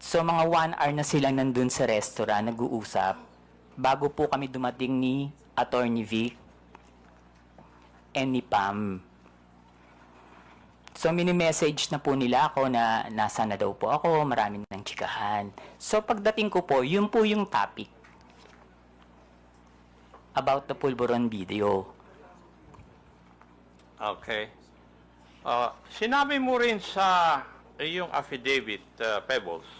So mga one hour na silang nandun sa restaurant, nag-uusap, bago po kami dumating ni Attorney Vic and ni Pam. So mini-message na po nila ako na nasa na daw po ako, maraming ng chikahan. So pagdating ko po, yun po yung topic about the Pulburon video. Okay. Ah, sinabi mo rin sa iyong affidavit, uh, Pebbles,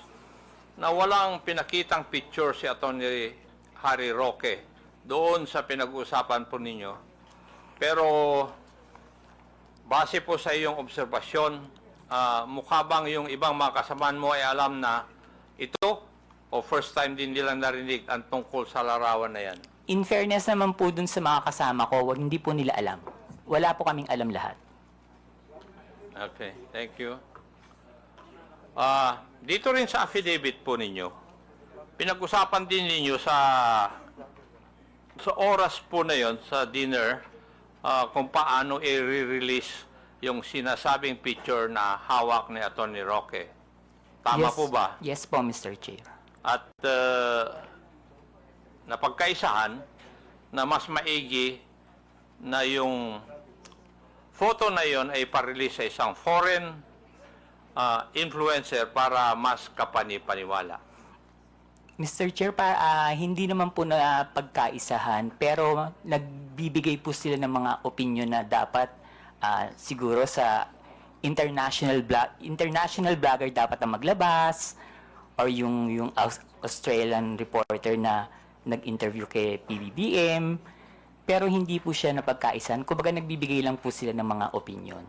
na walang pinakitang picture si Atty. Harry Roque doon sa pinag-uusapan po ninyo. Pero base po sa iyong obserbasyon, ah, mukha bang yung ibang mga kasamaan mo ay alam na ito o first time din nilang narinig ang tungkol sa larawan na yan? In fairness naman po dun sa mga kasama ko, wag hindi po nila alam. Wala po kaming alam lahat. Okay, thank you. Ah, dito rin sa affidavit po ninyo, pinag-usapan din ninyo sa sa oras po na yon sa dinner ah, kung paano i-release yung sinasabing picture na hawak ni Atty. Roque. Tama Yes- po ba? Yes po, Mr. Chair. At uh, napagkaisahan na mas maigi na yung photo na yon ay parelease sa isang foreign uh, influencer para mas kapani-paniwala. Mr. Chair, pa, ah, hindi naman po na pagkaisahan, pero nagbibigay po sila ng mga opinion na dapat ah, siguro sa international blog, international blogger dapat na maglabas or yung yung Aus- Australian reporter na nag-interview kay PBBM pero hindi po siya napagkaisahan. Kumbaga nagbibigay lang po sila ng mga opinion.